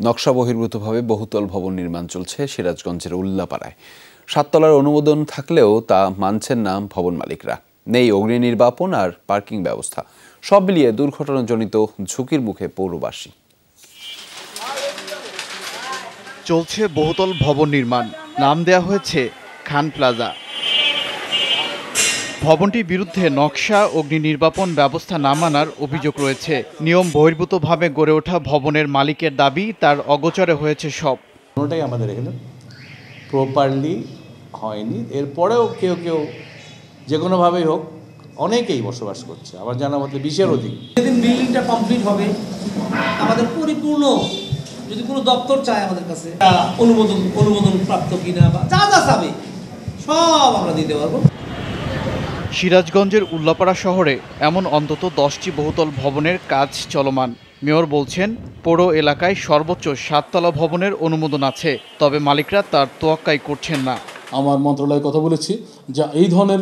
নকশা বহির্ভূতভাবে বহুতল ভবন নির্মাণ চলছে সিরাজগঞ্জের উল্লাপাড়ায়। সাততলার অনুমোদন থাকলেও তা মানছেন না ভবন মালিকরা। নেই অগ্নি নির্বাপন আর পার্কিং ব্যবস্থা। সব মিলিয়ে দুর্ঘটনাজনিত ঝুঁকির মুখে পৌরবাসী। চলছে বহুতল ভবন নির্মাণ। নাম দেয়া হয়েছে খান প্লাজা। ভবনটির বিরুদ্ধে নকশা অগ্নি নির্বাপন ব্যবস্থা না মানার অভিযোগ রয়েছে। নিয়ম বহির্ভূতভাবে গড়ে ওঠা ভবনের মালিকের দাবি তার অগোচরে হয়েছে সব। কোনোটাই আমাদের এখানে প্রপারলি হয়নি। এরপরেও কেউ কেউ যে কোনোভাবেই হোক অনেকেই বসবাস করছে। আমার জানা মতে বিশের অধিক। যেদিন বিল্ডিংটা কমপ্লিট হবে আমাদের পরিপূর্ণ যদি কোনো দপ্তর চায় আমাদের কাছে অনুমোদন অনুমোদন প্রাপ্ত কিনা বা যা যা চাবে সব আমরা দিতে পারব। সিরাজগঞ্জের উল্লাপাড়া শহরে এমন অন্তত দশটি বহুতল ভবনের কাজ চলমান। মেয়র বলছেন পৌর এলাকায় সর্বোচ্চ সাততলা ভবনের অনুমোদন আছে তবে মালিকরা তার তোয়াক্কাই করছেন না। আমার মন্ত্রণালয়ে কথা বলেছি যে এই ধরনের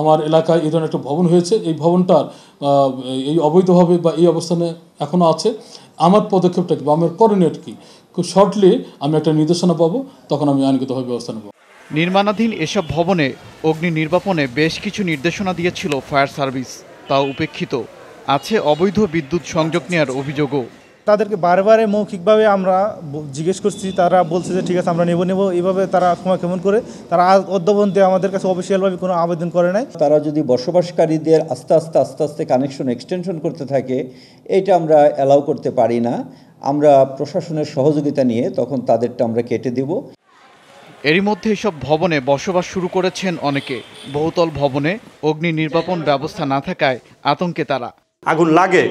আমার এলাকায় এই ধরনের একটা ভবন হয়েছে এই ভবনটার এই অবৈধভাবে বা এই অবস্থানে এখনও আছে। আমার পদক্ষেপটা কি বা আমার করণীয় কি? খুব শর্টলি আমি একটা নির্দেশনা পাবো তখন আমি আইনগতভাবে ব্যবস্থা নেব। নির্মাণাধীন এসব ভবনে অগ্নি নির্বাপনে বেশ কিছু নির্দেশনা দিয়েছিল ফায়ার সার্ভিস। তাও উপেক্ষিত। আছে অবৈধ বিদ্যুৎ সংযোগ নেওয়ার অভিযোগও। তাদেরকে বারবারে মৌখিকভাবে আমরা জিজ্ঞেস করছি তারা বলছে যে ঠিক আছে আমরা নেব নেব। এইভাবে তারা সময় কেমন করে তারা আজ অদ্যবন্ধে আমাদের কাছে অফিসিয়ালভাবে কোনো আবেদন করে নাই। তারা যদি বসবাসকারীদের আস্তে আস্তে আস্তে আস্তে কানেকশন এক্সটেনশন করতে থাকে এটা আমরা অ্যালাউ করতে পারি না। আমরা প্রশাসনের সহযোগিতা নিয়ে তখন তাদেরটা আমরা কেটে দেব। এরই মধ্যে এসব ভবনে বসবাস শুরু করেছেন অনেকে। বহুতল ভবনে অগ্নি নির্বাপন ব্যবস্থা না থাকায় আতঙ্কে তারা। আগুন লাগে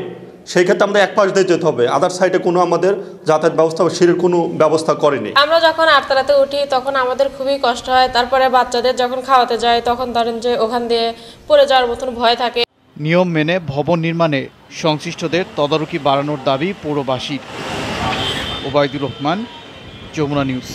সেই ক্ষেত্রে আমাদের এক পাশ দিয়ে যেতে হবে। আদার সাইডে কোনো আমাদের যাতায়াত ব্যবস্থা বা সিঁড়ির কোনো ব্যবস্থা করেনি। আমরা যখন আটতলাতে উঠি তখন আমাদের খুবই কষ্ট হয়। তারপরে বাচ্চাদের যখন খাওয়াতে যায় তখন ধরেন যে ওখান দিয়ে পড়ে যাওয়ার মতন ভয় থাকে। নিয়ম মেনে ভবন নির্মাণে সংশ্লিষ্টদের তদারকি বাড়ানোর দাবি পৌরবাসীর। ওবায়দুর রহমান যমুনা নিউজ।